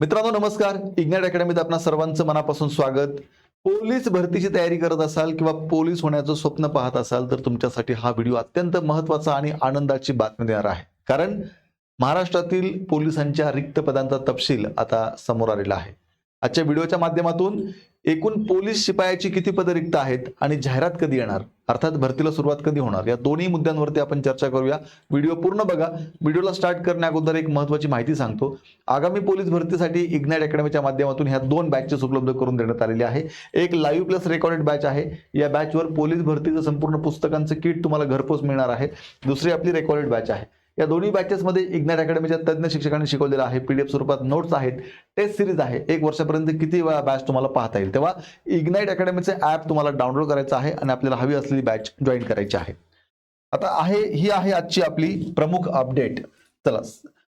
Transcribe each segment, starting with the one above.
मित्रांनो नमस्कार. इग्नाइट अकॅडमीत आपणा सर्वांचं मनापासून स्वागत. पोलीस भरतीची तयारी करत असाल किंवा पोलीस होण्याचं स्वप्न पाहत असाल तर तुमच्यासाठी हा व्हिडिओ अत्यंत महत्त्वाचा आणि आनंदाची बातमी देणार आहे. कारण महाराष्ट्रातील पोलिसांच्या रिक्त पदांचा तपशील आता समोर आलेला आहे. आजच्या व्हिडिओच्या माध्यमातून एकूण पोलीस शिपायाची किती पदं रिक्त आहेत आणि जाहिरात कधी येणार? अर्थात भरतीला सुरुवात कधी होणार? या दोन्ही मुद्द्यांवरती आपण चर्चा करूया. व्हिडिओ पूर्ण बघा. व्हिडिओला स्टार्ट करण्या अगोदर एक महत्वाची माहिती सांगतो. आगामी पोलीस भरतीसाठी इग्नाइट अकॅडमीच्या माध्यमातून ह्या दोन बॅचेस उपलब्ध करून देण्यात आलेले आहे. एक लाईव्ह प्लस रेकॉर्डेड बॅच आहे. या बॅचवर पोलीस भरतीचं संपूर्ण पुस्तकांचं किट तुम्हाला घरपोच मिळणार आहे. दुसरी आपली रेकॉर्डेड बॅच आहे. या दोन्ही बॅचेसमध्ये इग्नॅट अकॅडमीच्या तज्ज्ञ शिक्षकांनी शिकवलेलं आहे. पीडीएफ स्वरूपात नोट्स आहेत. टेस्ट सिरीज आहे. एक वर्षापर्यंत किती वेळा बॅच तुम्हाला पाहता येईल? तेव्हा इग्नाईट अकॅडमीचं ॲप तुम्हाला डाउनलोड करायचं आहे आणि आपल्याला हवी असलेली बॅच जॉईन करायची आहे. आता आहे ही आहे आजची आपली प्रमुख अपडेट चला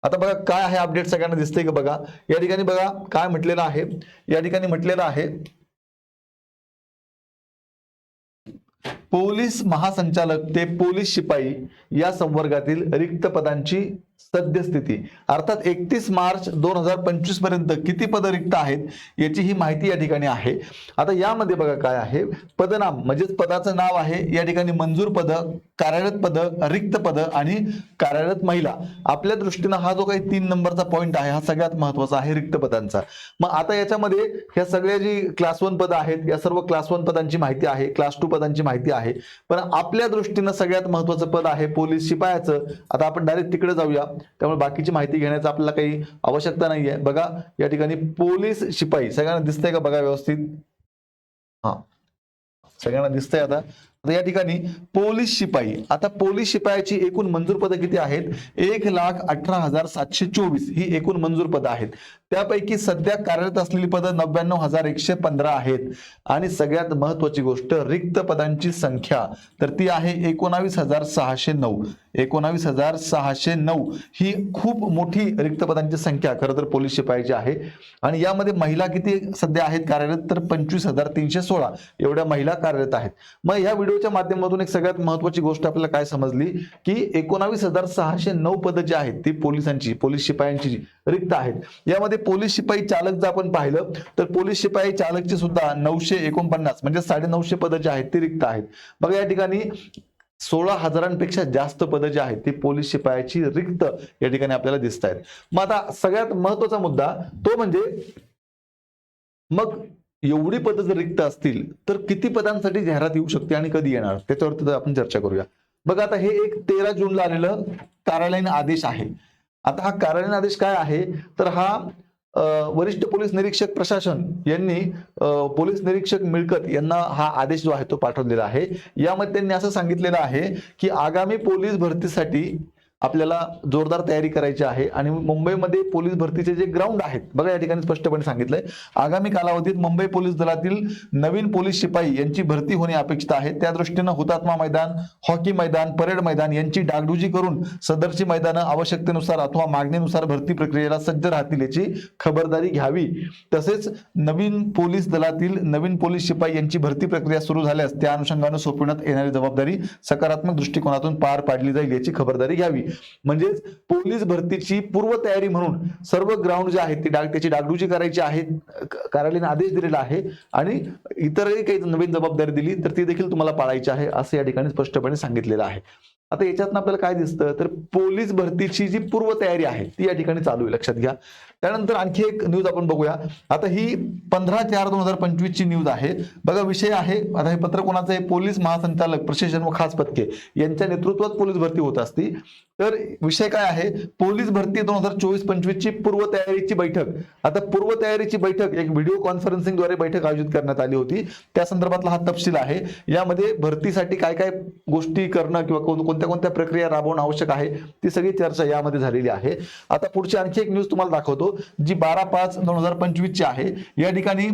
आता बघा काय आहे अपडेट सगळ्यांना दिसतंय का बघा? या ठिकाणी बघा काय म्हटलेलं आहे. या ठिकाणी म्हटलेलं आहे पोलीस महासंचालक ते पोलीस शिपाई या संवर्गातील रिक्त पदांची सद्यस्थिती. अर्थात एकतीस मार्च दोन हजार पंचवीसपर्यंत किती पदं रिक्त आहेत याची ही माहिती या ठिकाणी आहे. आता यामध्ये बघा काय आहे. पदनाम म्हणजेच पदाचं नाव आहे. या ठिकाणी मंजूर पद कार्यरत पद रिक्त पद आणि कार्यरत महिला. आपल्या दृष्टीनं हा जो काही तीन नंबरचा पॉईंट आहे हा सगळ्यात महत्त्वाचा आहे रिक्त पदांचा. मग आता याच्यामध्ये ह्या सगळ्या जी क्लास वन पद आहेत या सर्व क्लास वन पदांची माहिती आहे क्लास टू पदांची माहिती आहे. पण आपल्या दृष्टीनं सगळ्यात महत्वाचं पद आहे पोलीस शिपायाचं. आता आपण डायरेक्ट तिकडे जाऊया. त्यामुळे बाकीची माहिती घेण्याचं आपल्याला काही आवश्यकता नाहीये. बघा या ठिकाणी पोलीस शिपाई. सगळ्यांना दिसतंय का बघा व्यवस्थित? हा. सगळ्यांना दिसतंय आता. आता या ठिकाणी पोलीस शिपाई. आता पोलीस शिपायाची एकूण मंजूर पदं किती आहेत? एक लाख अठरा हजार सातशे चोवीस ही एकूण मंजूर पदं आहेत. त्यापैकी सध्या कार्यरत असलेली पदं नव्याण्णव हजार एकशे पंधरा आहेत. आणि सगळ्यात महत्वाची गोष्ट रिक्त पदांची संख्या. तर ती आहे एकोणावीस हजार सहाशे नऊ. एकोणावीस हजार सहाशे नऊ ही खूप मोठी रिक्त पदांची संख्या खरं तर पोलीस शिपायाची आहे. आणि यामध्ये महिला किती सध्या आहेत कार्यरत? तर पंचवीस हजार तीनशे सोळा एवढ्या महिला कार्यरत आहेत. मग या व्हिडिओच्या माध्यमातून एक सगळ्यात महत्वाची गोष्ट आपल्याला काय समजली? की एकोणावीस हजार सहाशे नऊ पदं जी आहेत ती पोलिसांची पोलीस शिपायांची जी रिक्त आहेत. यामध्ये पोलीस शिपाई चालक जर आपण पाहिलं तर पोलीस शिपाई चालकचे सुद्धा नऊशे एकोणपन्नास म्हणजे साडे नऊशे पदं जी आहेत ती रिक्त आहेत. बघा या ठिकाणी सोळा हजारांपेक्षा जास्त पदं जी आहेत ती पोलीस शिपायाची रिक्त या ठिकाणी आपल्याला दिसत आहेत मग आता सगळ्यात महत्त्वाचा मुद्दा तो म्हणजे मग एवढी पदं जर रिक्त असतील तर किती पदांसाठी जाहिरात येऊ शकते आणि कधी येणार? त्याच्यावरती आपण चर्चा करूया. बघा आता हे एक तेरा जूनला आलेलं कार्यालयीन आदेश आहे. आता हा कार्यालयीन आदेश काय आहे? तर हा वरिष्ठ पोलीस निरीक्षक प्रशासन यांनी पोलीस निरीक्षक मिळकत यांना हा आदेश जो आहे तो पाठवलेला आहे. यामध्ये त्यांनी असं सांगितलेलं आहे की आगामी पोलीस भरतीसाठी आपल्याला जोरदार तयारी करायची आहे आणि मुंबईमध्ये पोलीस भरतीचे जे ग्राउंड आहेत बघा या ठिकाणी स्पष्टपणे सांगितलंय. आगामी कालावधीत मुंबई पोलीस दलातील नवीन पोलीस शिपाई यांची भरती होणे अपेक्षित आहे. त्या दृष्टीनं हुतात्मा मैदान हॉकी मैदान परेड मैदान यांची डागडुजी करून सदरची मैदानं आवश्यकतेनुसार अथवा मागणीनुसार भरती प्रक्रियेला सज्ज राहतील याची खबरदारी घ्यावी. तसेच नवीन पोलीस दलातील नवीन पोलीस शिपाई यांची भरती प्रक्रिया सुरू झाल्यास त्या अनुषंगानं सोपविण्यात येणारी जबाबदारी सकारात्मक दृष्टिकोनातून पार पाडली जाईल याची खबरदारी घ्यावी. म्हणजेच पोलीस भरतीची पूर्वतयारी म्हणून सर्व ग्राउंड जे आहेत ते डाग त्याची डागडुजी करायची आहे कार्यालयाने आदेश दिलेला आहे आणि इतरही काही नवीन जबाबदारी दिली तर ती देखील तुम्हाला पाळायची आहे असं या ठिकाणी स्पष्टपणे सांगितलेलं आहे. आता याच्यातनं आपल्याला काय दिसतं? तर पोलीस भरतीची जी पूर्वतयारी आहे ती या ठिकाणी चालू आहे. लक्षात घ्या. त्यानंतर आणखी एक न्यूज आपण बघूया. आता ही पंधरा चार दोन हजार पंचवीस ची न्यूज आहे. बघा विषय आहे आता हे पत्र कोणाचं आहे? पोलीस महासंचालक प्रशासन व खास पथके यांच्या नेतृत्वात पोलीस भरती होत असती. तर विषय काय आहे? पोलीस भरती दोन हजार चोवीस पंचवीस ची पूर्वतयारीची बैठक. आता पूर्वतयारीची बैठक एक व्हिडिओ कॉन्फरन्सिंगद्वारे बैठक आयोजित करण्यात आली होती. त्या संदर्भातला हा तपशील आहे. यामध्ये भरतीसाठी काय काय गोष्टी करणं किंवा कोण- कोणत्या कोणत्या प्रक्रिया राबवणं आवश्यक आहे ती सगळी चर्चा यामध्ये झालेली आहे. आता पुढची आणखी एक न्यूज तुम्हाला दाखवतो जी बारा पाच दोन हजार पंचवीसची आहे. या ठिकाणी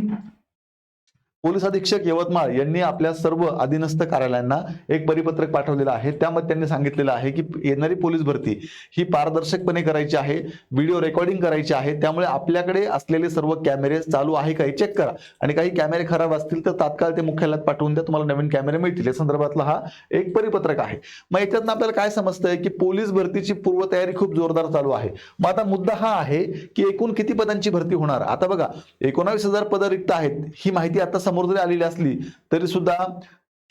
पोलीस अधीक्षक यवतमाळ यांनी आपल्या सर्व अधीनस्थ कार्यालयांना एक परिपत्रक पाठवलेलं आहे. त्यामध्ये त्यांनी सांगितलेलं आहे की येणारी पोलीस भरती ही पारदर्शकपणे करायची आहे व्हिडिओ रेकॉर्डिंग करायची आहे त्यामुळे आपल्याकडे असलेले सर्व कॅमेरे चालू आहे का हे चेक करा. आणि काही कॅमेरे खराब असतील तर तात्काळ ते मुख्यालयात पाठवून द्या तुम्हाला नवीन कॅमेरे मिळतील. या संदर्भातला हा एक परिपत्रक आहे. मग याच्यातनं आपल्याला काय समजतंय की पोलीस भरतीची पूर्वतयारी खूप जोरदार चालू आहे. मग आता मुद्दा हा आहे की एकूण किती पदांची भरती होणार? आता बघा एकोणावीस हजार पदं रिक्त आहेत ही माहिती आता समोर जरी आलेली असली तरी सुद्धा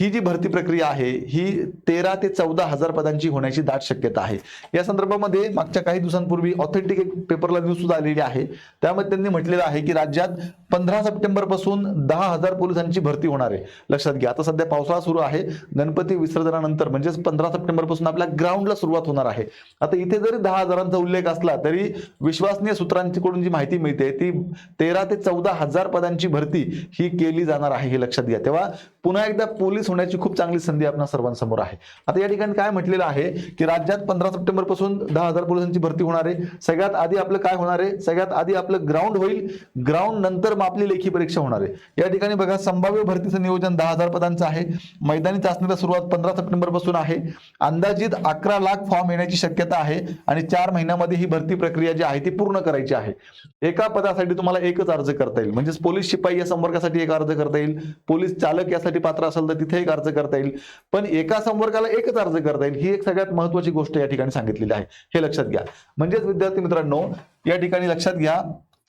ही जी भरती प्रक्रिया आहे ही तेरा ते चौदा हजार पदांची होण्याची दाट शक्यता आहे. या संदर्भामध्ये मागच्या काही दिवसांपूर्वी ऑथेंटिक एक पेपरला न्यूज सुद्धा आलेली आहे. त्यामध्ये त्यांनी म्हटलेलं आहे की राज्यात पंधरा सप्टेंबरपासून दहा हजार पोलिसांची भरती होणार आहे. लक्षात घ्या आता सध्या पावसाळा सुरू आहे. गणपती विसर्जनानंतर म्हणजेच पंधरा सप्टेंबरपासून आपल्या ग्राउंडला सुरुवात होणार आहे. आता इथे जरी दहा हजारांचा उल्लेख असला तरी विश्वसनीय सूत्रांकडून जी माहिती मिळते ती तेरा ते चौदा हजार पदांची भरती ही केली जाणार आहे हे लक्षात घ्या. तेव्हा पुन्हा एकदा पोलीस होण्याची खूप चांगली संधी आपल्या सर्वांसमोर आहे. आता या ठिकाणी काय म्हटलेलं आहे की राज्यात पंधरा सप्टेंबरपासून दहा हजार पोलिसांची भरती होणार आहे. सगळ्यात आधी आपलं काय होणार आहे? सगळ्यात आधी आपलं ग्राउंड होईल. ग्राउंड नंतर मग आपली लेखी परीक्षा होणार आहे. या ठिकाणी बघा संभाव्य भरतीचं नियोजन दहा हजार पदांचं आहे. मैदानी चाचणीला सुरुवात पंधरा सप्टेंबरपासून आहे. अंदाजित अकरा लाख फॉर्म येण्याची शक्यता आहे आणि चार महिन्यामध्ये ही भरती प्रक्रिया जी आहे ती पूर्ण करायची आहे. एका पदासाठी तुम्हाला एकच अर्ज करता येईल. म्हणजेच पोलीस शिपाई या संवर्गासाठी एक अर्ज करता येईल. पोलीस चालक यासाठी पात्र असेल तर तिथे एक अर्ज करता येईल पण एका संवर्गाला एकच अर्ज करता येईल ही एक सगळ्यात महत्वाची गोष्ट या ठिकाणी सांगितलेली आहे. हे लक्षात घ्या. म्हणजेच विद्यार्थी मित्रांनो या ठिकाणी लक्षात घ्या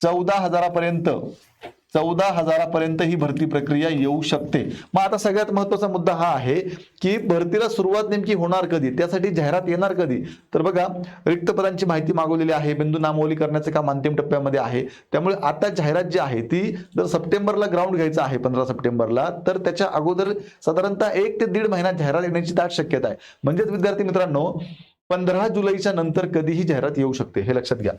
चौदा हजारापर्यंत चौदा हजारापर्यंत ही भरती प्रक्रिया येऊ शकते. मग आता सगळ्यात महत्त्वाचा मुद्दा हा आहे की भरतीला सुरुवात नेमकी होणार कधी? त्यासाठी जाहिरात येणार कधी? तर बघा रिक्त पदांची माहिती मागवलेली आहे बिंदू नामवली करण्याचे काम अंतिम टप्प्यामध्ये आहे. त्यामुळे आता जाहिरात जी आहे ती जर सप्टेंबरला ग्राउंड घ्यायचं आहे पंधरा सप्टेंबरला तर त्याच्या अगोदर साधारणतः एक ते दीड महिन्यात जाहिरात येण्याची दाट शक्यता आहे. म्हणजेच विद्यार्थी मित्रांनो पंधरा जुलैच्या नंतर कधीही जाहिरात येऊ शकते हे लक्षात घ्या.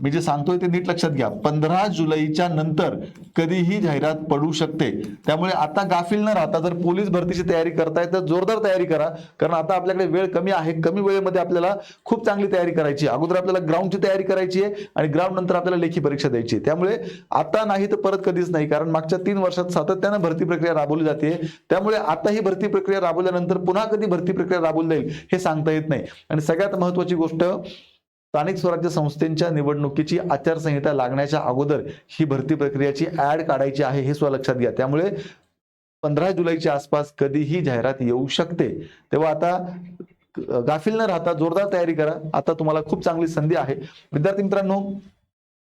मी जे सांगतोय ते नीट लक्षात घ्या. पंधरा जुलैच्या नंतर कधीही जाहिरात पडू शकते. त्यामुळे आता गाफील न राहता जर पोलीस भरतीची तयारी करताय तर जोरदार तयारी करा. कारण आता आपल्याकडे वेळ कमी आहे. कमी वेळेमध्ये आपल्याला खूप चांगली तयारी करायची अगोदर आपल्याला ग्राउंडची तयारी करायची आहे आणि ग्राउंड नंतर आपल्याला लेखी परीक्षा द्यायची त्यामुळे आता नाही तर परत कधीच नाही. कारण मागच्या तीन वर्षात सातत्यानं भरती प्रक्रिया राबवली जाते. त्यामुळे आता ही भरती प्रक्रिया राबवल्यानंतर पुन्हा कधी भरती प्रक्रिया राबवली जाईल हे सांगता येत नाही. आणि सगळ्यात महत्वाची गोष्ट स्थानिक स्वराज्य संस्थेच्या निवडणुकीची आचारसंहिता लागण्याच्या अगोदर ही भरती प्रक्रियाची ऍड काढायची आहे हे सुद्धा लक्षात घ्या. त्यामुळे पंधरा जुलैच्या आसपास कधीही जाहिरात येऊ शकते. तेव्हा आता गाफील न राहता जोरदार तयारी करा. आता तुम्हाला खूप चांगली संधी आहे. विद्यार्थी मित्रांनो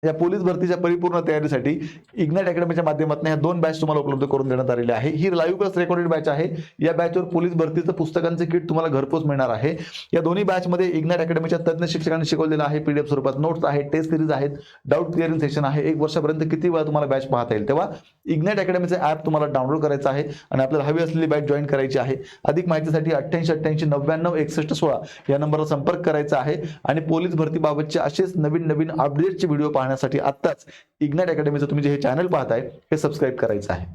या पोलीस भरतीच्या परिपूर्ण तयारीसाठी इग्नाट अकॅडमीच्या माध्यमातून ह्या दोन बॅच तुम्हाला उपलब्ध करून देण्यात आलेले आहे. ही लाईव्ह प्लस रेकॉर्डेड बॅच आहे. या बॅचवर पोलीस भरतीचं पुस्तकांचे किट तुम्हाला घरपोच मिळणार आहे. या दोन्ही बॅचमध्ये इग्नाट अकॅडमीच्या तज्ज्ञ शिक्षकांनी शिकवलेलं आहे. पीडीएफ स्वरूपात नोट्स आहेत टेस्ट सिरीज आहेत डाऊट क्लिअरिंग सेशन आहे. एक वर्षापर्यंत किती वेळा तुम्हाला बॅच पाहता येईल? तेव्हा इग्नाट अकॅडमीचं ॲप तुम्हाला डाउनलोड करायचं आहे आणि आपल्याला हवी असलेली बॅच जॉईन करायची आहे. अधिक माहितीसाठी अठ्ठ्याऐंशी अठ्ठ्याऐंशी नव्याण्णव एकसष्ट सोळा या नंबरला संपर्क करायचा आहे. आणि पोलीस भरतीबाबतचे असेच नवीन नवीन अपडेटचे व्हिडिओ पाहण्यासाठी आत्ताच इग्नाइट अकॅडमीचं तुम्ही जे हे चॅनल पाहताय हे सबस्क्राईब करायचं आहे.